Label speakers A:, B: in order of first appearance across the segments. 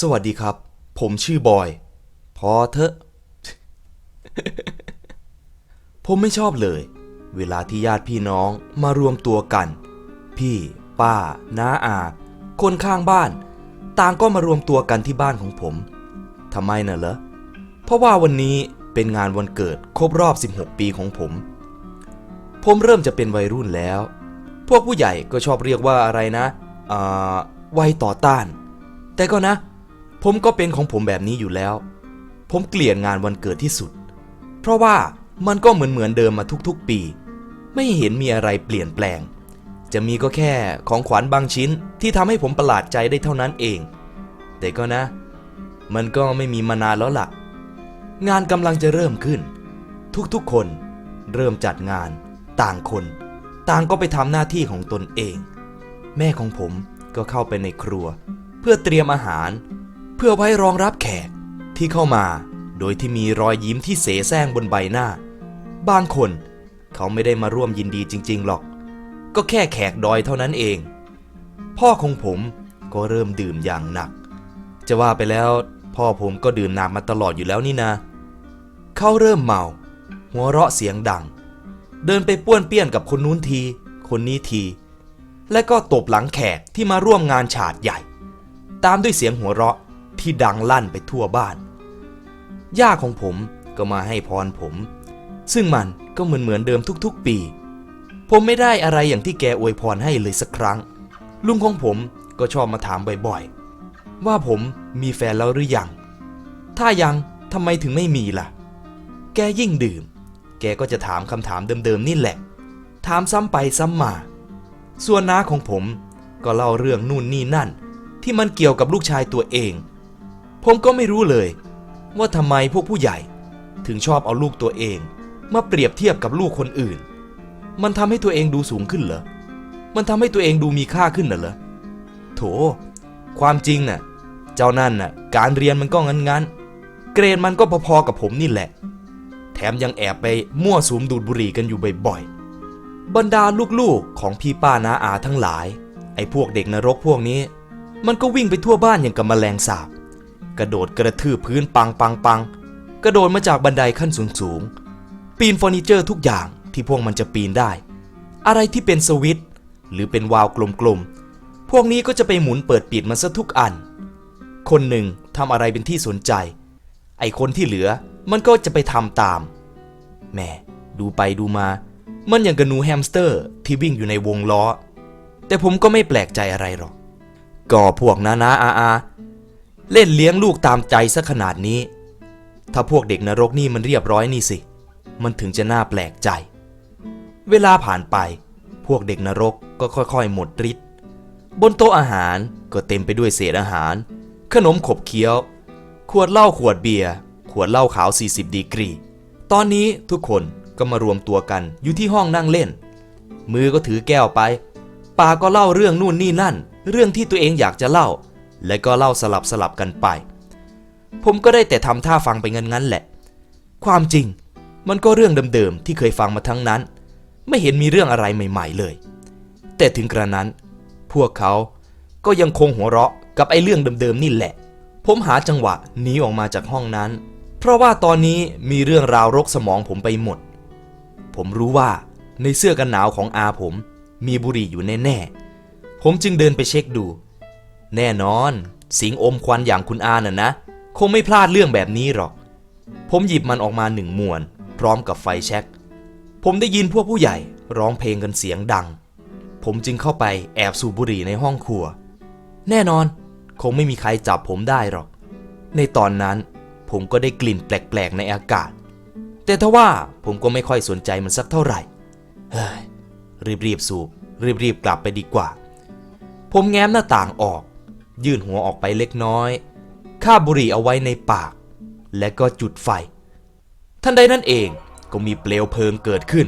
A: สวัสดีครับ ผมชื่อบอย พอเถอะ ผมไม่ชอบเลย เวลาที่ญาติพี่น้องมารวมตัวกัน พี่ ป้า น้าอา คนข้างบ้าน ต่างก็มารวมตัวกันที่บ้านของผมทำไมน่ะเหรอ เพราะว่าวันนี้เป็นงานวันเกิดครบรอบ 16 ปีของผม ผมเริ่มจะเป็นวัยรุ่นแล้ว พวกผู้ใหญ่ก็ชอบเรียกว่าอะไรนะ อ่า วัยต่อต้าน แต่ก็นะ ผมก็เป็นของผมแบบนี้อยู่แล้ว ผมเกลียดงานวันเกิดที่สุด เพราะว่ามันก็เหมือนเหมือนเดิมมาทุกๆปี ไม่เห็นมีอะไรเปลี่ยนแปลง จะมีก็แค่ของขวัญบางชิ้นที่ทำให้ผมประหลาดใจได้เท่านั้นเอง แต่ก็นะ มันก็ไม่มีมานานแล้วล่ะ งานกำลังจะเริ่มขึ้น ทุกๆคนเริ่มจัดงาน ต่างคน ต่างก็ไปทำหน้าที่ของตนเอง แม่ของผมก็เข้าไปในครัว เพื่อเตรียมอาหาร เพื่อไว้รองรับแขกที่เข้ามา โดยที่มีรอยยิ้มที่เสแสร้งบนใบหน้า บางคนเขาไม่ได้มาร่วมยินดีจริง ๆ หรอก ก็แค่แขกดอยเท่านั้นเอง พ่อของผมก็เริ่มดื่มอย่างหนัก จะว่าไปแล้วพ่อผมก็ดื่มหนักมาตลอดอยู่แล้วนี่นะ เขาเริ่มเมา หัวเราะเสียงดัง เดินไปป้วนเปี้ยนกับคนนู้นที คนนี้ที และก็ตบหลังแขกที่มาร่วมงานฉาดใหญ่ ตามด้วยเสียงหัวเราะ ที่ดังลั่นไปทั่วบ้าน ย่าของผมก็มาให้พรผม ซึ่งมันก็เหมือนเหมือนเดิมทุกๆปี ผมไม่ได้อะไรอย่างที่แกอวยพรให้เลยสักครั้ง ลุงของผมก็ชอบมาถามบ่อยๆ ว่าผมมีแฟนแล้วหรือยัง ถ้ายังทำไมถึงไม่มีล่ะ แกยิ่งดื่ม แกก็จะถามคำถามเดิมๆนี่แหละ ถามซ้ำไปซ้ำมา ส่วนน้าของผมก็เล่าเรื่องนู่นนี่นั่น ที่มันเกี่ยวกับลูกชายตัวเอง ผมก็ไม่รู้เลย ว่าทำไมพวกผู้ใหญ่ ถึงชอบเอาลูกตัวเอง มาเปรียบเทียบกับลูกคนอื่น มันทำให้ตัวเองดูสูงขึ้นเหรอ มันทำให้ตัวเองดูมีค่าขึ้นน่ะเหรอ โถ ความจริงน่ะ เจ้านั่นน่ะ การเรียนมันก็งั้นๆ เกรดมันก็พอๆกับผมนี่แหละ แถมยังแอบไปมั่วสุมดูดบุหรี่กันอยู่บ่อยๆ บรรดาลูกๆของพี่ป้านาอาทั้งหลาย ไอ้พวกเด็กนรกพวกนี้ มันก็วิ่งไปทั่วบ้านอย่างกับแมลงสาบ กระโดดกระทืบพื้นปังปังปังกระโดดมาจากบันไดขั้นสูงสูงปีนเฟอร์นิเจอร์ทุกอย่างที่พวกมันจะปีนได้ อะไรที่เป็นสวิตหรือเป็นวาล์วกลมๆ พวกนี้ก็จะไปหมุนเปิดปิดมันซะทุกอัน คนหนึ่งทำอะไรเป็นที่สนใจ ไอคนที่เหลือมันก็จะไปทำตาม แม่ดูไปดูมา มันอย่างกับหนูแฮมสเตอร์ที่วิ่งอยู่ในวงล้อ แต่ผมก็ไม่แปลกใจอะไรหรอก ก็พวกนานาอาอา เล่นเลี้ยงลูกตามใจซะขนาดนี้ ถ้าพวกเด็กนรกนี่มันเรียบร้อยนี่สิ มันถึงจะน่าแปลกใจ เวลาผ่านไป พวกเด็กนรกก็ค่อยๆ หมดฤทธิ์บนโต๊ะอาหารก็เต็มไปด้วยเศษอาหาร ขนมขบเคี้ยว ขวดเหล้าขวดเบียร์ ขวดเหล้าขาว 40 ดีกรี ตอนนี้ทุกคนก็มารวมตัวกันอยู่ที่ห้องนั่งเล่น มือก็ถือแก้วไป ปากก็เล่าเรื่องนู่นนี่นั่น เรื่องที่ตัวเองอยากจะเล่า และก็เล่าสลับสลับกันไป ผมก็ได้แต่ทำท่าฟังไปงั้นแหละ ความจริง มันก็เรื่องเดิมๆที่เคยฟังมาทั้งนั้น ไม่เห็นมีเรื่องอะไรใหม่ ๆ เลย แต่ถึงกระนั้น พวกเขาก็ยังคงหัวเราะกับไอ้เรื่องเดิมๆนี่แหละ ผมหาจังหวะหนีออกมาจากห้องนั้น เพราะว่าตอนนี้มีเรื่องราวรกสมองผมไปหมด ผมรู้ว่าในเสื้อกันหนาวของอาผม มีบุหรี่อยู่แน่ๆผมจึงเดินไปเช็คดู แน่นอน สิงอมควันอย่างคุณอาน่ะนะ คงไม่พลาดเรื่องแบบนี้หรอก ผมหยิบมันออกมาหนึ่งมวน พร้อมกับไฟแช็กผมได้ยินพวกผู้ใหญ่ร้องเพลงกันเสียงดัง ผมจึงเข้าไปแอบสูบบุหรี่ในห้องครัว แน่นอน คงไม่มีใครจับผมได้หรอก ในตอนนั้น ผมก็ได้กลิ่นแปลกๆในอากาศ แต่ทว่าผมก็ไม่ค่อยสนใจมันสักเท่าไหร่เฮ้ยรีบๆสูบรีบๆกลับไปดีกว่า ผมแง้มหน้าต่างออก ยื่นหัวออกไปเล็กน้อยคาบบุหรี่เอาไว้ในปาก และก็จุดไฟทันใดนั้นเองก็มีเปลวเพลิงเกิดขึ้น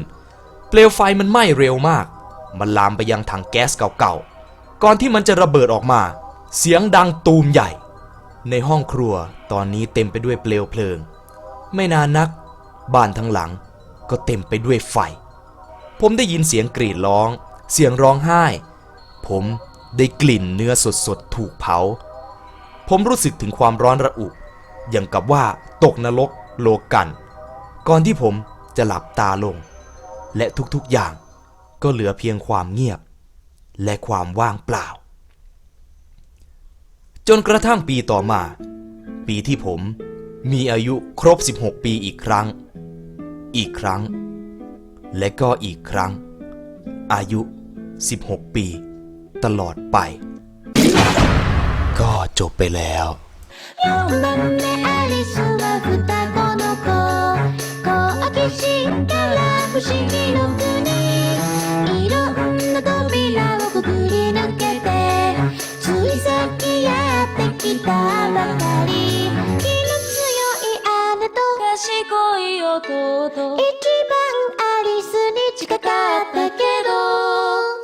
A: เปลวไฟมันไหม้เร็วมาก มันลามไปยังถังแก๊สเก่าๆ ก่อนที่มันจะระเบิดออกมา เสียงดังตูมใหญ่ ในห้องครัวตอนนี้เต็มไปด้วยเปลวเพลิง ไม่นานนัก บ้านทั้งหลังก็เต็มไปด้วยไฟ ผมได้ยินเสียงกรีดร้อง เสียงร้องไห้ ผม ได้กลิ่นเนื้อสดๆถูกเผา ผมรู้สึกถึงความร้อนระอุอย่างกับว่าตกนรกโลกัน ก่อนที่ผมจะหลับตาลง และทุกๆอย่างก็เหลือเพียงความเงียบ และความว่างเปล่า จนกระทั่งปีต่อมา ปีที่ผมมีอายุครบ 16 ปีอีกครั้ง อีกครั้ง และก็อีกครั้ง อายุ 16 ปี ตลอดไป ก็จบไปแล้ว